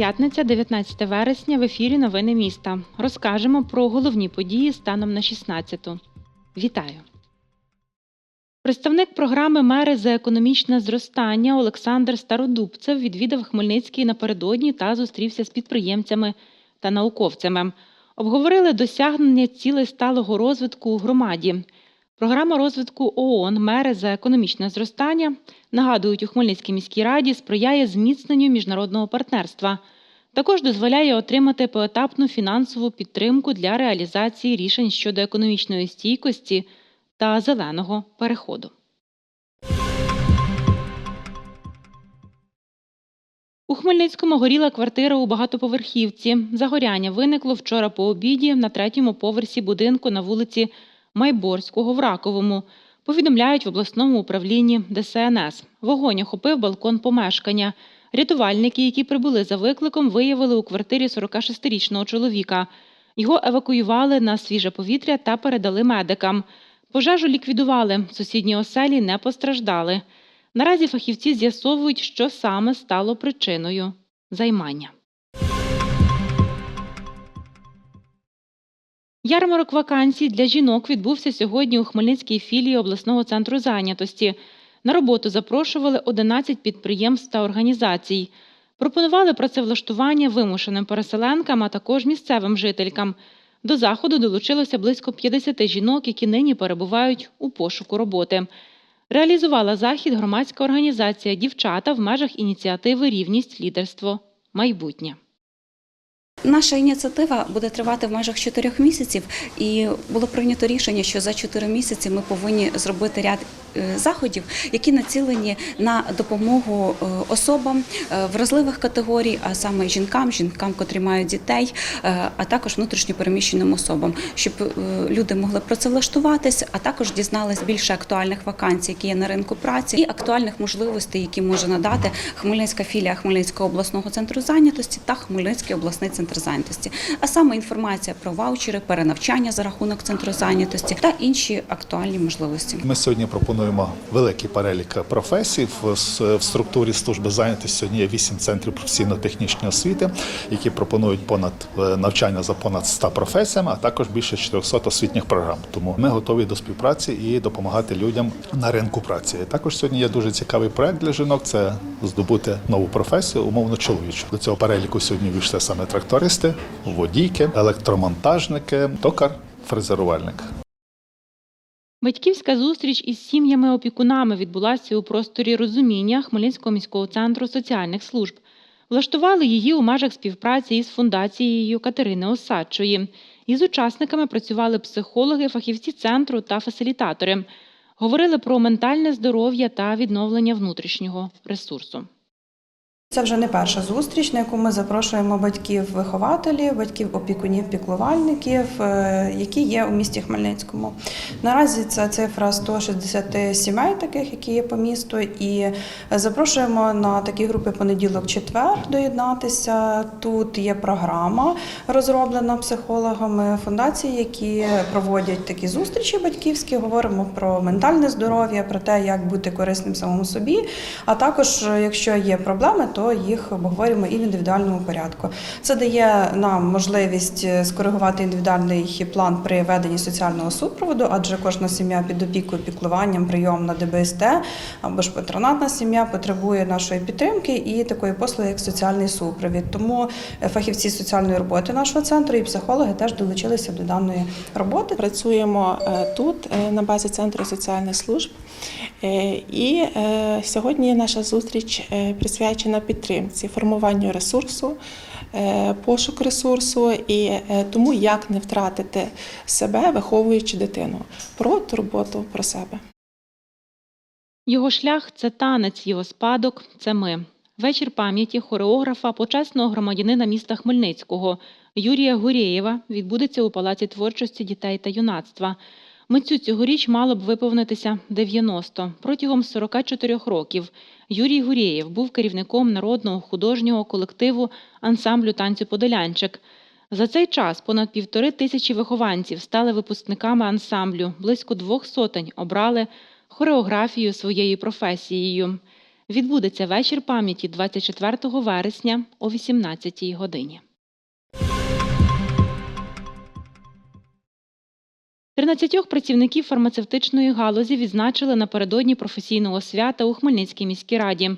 П'ятниця, 19 вересня. В ефірі Новини міста. Розкажемо про головні події станом на 16-ту. Вітаю! Представник програми Мери за економічне зростання Олександр Стародубцев відвідав Хмельницький напередодні та зустрівся з підприємцями та науковцями. Обговорили досягнення цілей сталого розвитку у громаді. Програма розвитку ООН Мери за економічне зростання нагадують у Хмельницькій міській раді, сприяє зміцненню міжнародного партнерства. Також дозволяє отримати поетапну фінансову підтримку для реалізації рішень щодо економічної стійкості та зеленого переходу. У Хмельницькому горіла квартира у багатоповерхівці. Загоряння виникло вчора по обіді на третьому поверсі будинку на вулиці Майборського в Раковому. Повідомляють в обласному управлінні ДСНС. Вогонь охопив балкон помешкання. Рятувальники, які прибули за викликом, виявили у квартирі 46-річного чоловіка. Його евакуювали на свіже повітря та передали медикам. Пожежу ліквідували. Сусідні оселі не постраждали. Наразі фахівці з'ясовують, що саме стало причиною займання. Ярмарок вакансій для жінок відбувся сьогодні у Хмельницькій філії обласного центру зайнятості. На роботу запрошували 11 підприємств та організацій. Пропонували працевлаштування вимушеним переселенкам, а також місцевим жителькам. До заходу долучилося близько 50 жінок, які нині перебувають у пошуку роботи. Реалізувала захід громадська організація Дівчата в межах ініціативи Рівність, лідерство, майбутнє. Наша ініціатива буде тривати в межах чотирьох місяців, і було прийнято рішення, що за чотири місяці ми повинні зробити ряд е, заходів, які націлені на допомогу е, особам е, вразливих категорій, а саме жінкам, жінкам, котрі мають дітей, а також внутрішньопереміщеним особам, щоб люди могли працевлаштуватися, а також дізнались більше актуальних вакансій, які є на ринку праці, і актуальних можливостей, які може надати Хмельницька філія Хмельницького обласного центру зайнятості та Хмельницький обласний центр зайнятості, а саме інформація про ваучери, перенавчання за рахунок центру зайнятості та інші актуальні можливості. Ми сьогодні пропонуємо великий перелік професій. В, структурі служби зайнятості сьогодні є вісім центрів професійно-технічної освіти, які пропонують понад е, навчання за понад 100 професіями, а також більше 400 освітніх програм. Тому ми готові до співпраці і допомагати людям на ринку праці. Також сьогодні є дуже цікавий проект для жінок. Це здобути нову професію, умовно чоловічу. До цього переліку сьогодні війшли саме трактористи, водійки, електромонтажники, токар, фрезерувальник. Батьківська зустріч із сім'ями-опікунами відбулася у просторі розуміння Хмельницького міського центру соціальних служб. Влаштували її у межах співпраці із фундацією Катерини Осадчої. Із учасниками працювали психологи, фахівці центру та фасилітатори. Говорили про ментальне здоров'я та відновлення внутрішнього ресурсу. Це вже не перша зустріч, на яку ми запрошуємо батьків-вихователів, батьків-опікунів, піклувальників, е, які є у місті Хмельницькому. Наразі це цифра 160 сімей, таких, які є по місту, і запрошуємо на такі групи понеділок-четвер доєднатися. Тут є програма, розроблена психологами фундації, які проводять такі зустрічі батьківські. Говоримо про ментальне здоров'я, про те, як бути корисним самому собі. А також, якщо є проблеми, то їх обговорюємо і в індивідуальному порядку. Це дає нам можливість е, скоригувати індивідуальний план при веденні соціального супроводу, адже кожна сім'я під опікою, піклуванням, прийом на ДБСТ або ж патронатна сім'я потребує нашої підтримки і такої послуги, як соціальний супровід. Тому е, фахівці соціальної роботи нашого центру і психологи теж долучилися до даної роботи. Працюємо е, тут на базі центру соціальних служб. Е, І е, сьогодні наша зустріч е, присвячена підтримці, формуванню ресурсу, пошук ресурсу і тому, як не втратити себе, виховуючи дитину, про турботу про себе. Його шлях це танець, його спадок це ми. Вечір пам'яті хореографа, почесного громадянина міста Хмельницького Юрія Гурєєва відбудеться у Палаці творчості дітей та юнацтва. Митцю цьогоріч мало б виповнитися 90. Протягом 44 років Юрій Гурєєв був керівником народного художнього колективу ансамблю танцю Подолянчик. За цей час понад півтори тисячі вихованців стали випускниками ансамблю, близько двох сотень обрали хореографію своєю професією. Відбудеться вечір пам'яті 24 вересня о 18 годині. 13 працівників фармацевтичної галузі відзначили напередодні професійного свята у Хмельницькій міській раді.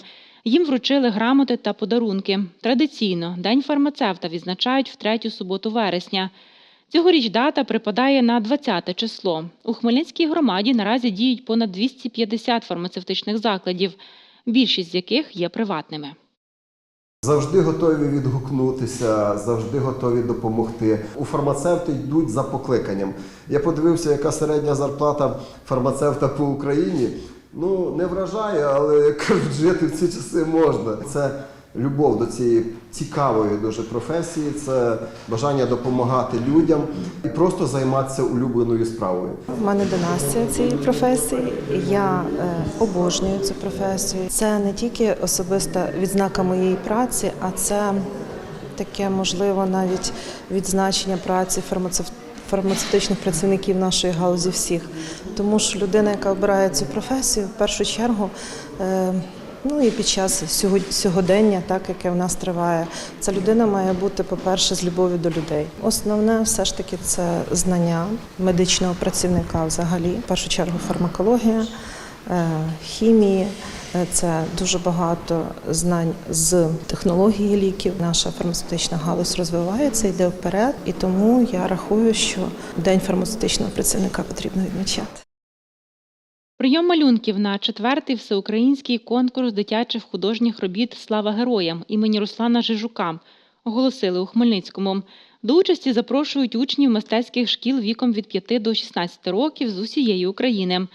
Їм вручили грамоти та подарунки. Традиційно День фармацевта відзначають в третю суботу вересня. Цьогоріч дата припадає на 20 число. У Хмельницькій громаді наразі діють понад 250 фармацевтичних закладів, більшість з яких є приватними. Завжди готові відгукнутися, завжди готові допомогти. У фармацевти йдуть за покликанням. Я подивився, яка середня зарплата фармацевта по Україні. Ну, не вражає, але кажуть, жити в ці часи можна. Це любов до цієї цікавої дуже професії, це бажання допомагати людям і просто займатися улюбленою справою. У мене династія цієї професії. Я е, обожнюю цю професію. Це не тільки особиста відзнака моєї праці, а це таке можливо навіть відзначення праці фармацевтів. Фармацевтичних працівників нашої галузі всіх, тому що людина, яка обирає цю професію, в першу чергу, е, ну і під час сьогодення, так яке в нас триває, ця людина має бути, по-перше, з любов'ю до людей. Основне, все ж таки, це знання медичного працівника взагалі, в першу чергу фармакологія, е, хімії. Е, Це дуже багато знань з технології ліків. Наша фармацевтична галузь розвивається, йде вперед, і тому я рахую, що день фармацевтичного працівника потрібно відмічати. Прийом малюнків на четвертий всеукраїнський конкурс дитячих художніх робіт Слава героям імені Руслана Жижука оголосили у Хмельницькому. До участі запрошують учнів мистецьких шкіл віком від 5 до 16 років з усієї України.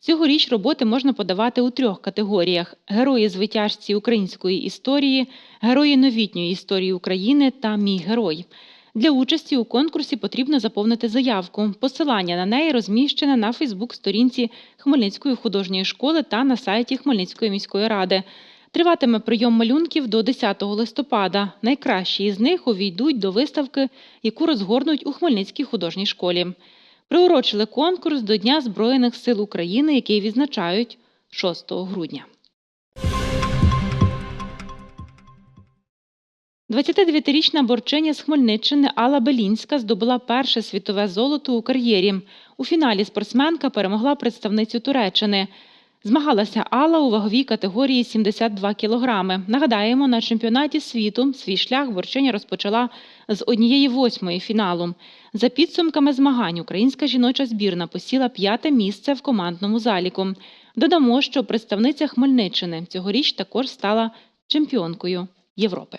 Цьогоріч роботи можна подавати у трьох категоріях: герої з витяжці української історії, герої новітньої історії України та мій герой. Для участі у конкурсі потрібно заповнити заявку. Посилання на неї розміщене на Фейсбук-сторінці Хмельницької художньої школи та на сайті Хмельницької міської ради. Триватиме прийом малюнків до 10 листопада. Найкращі із них увійдуть до виставки, яку розгорнуть у Хмельницькій художній школі. Приурочили конкурс до Дня Збройних сил України, який відзначають 6 грудня. 29-річна борчиня з Хмельниччини Алла Белінська здобула перше світове золото у кар'єрі. У фіналі спортсменка перемогла представницю Туреччини. Змагалася Алла у ваговій категорії 72 кілограми. Нагадаємо, на чемпіонаті світу свій шлях борчиня розпочала з однієї восьмої фіналу. За підсумками змагань українська жіноча збірна посіла п'яте місце в командному заліку. Додамо, що представниця Хмельниччини цьогоріч також стала чемпіонкою Європи.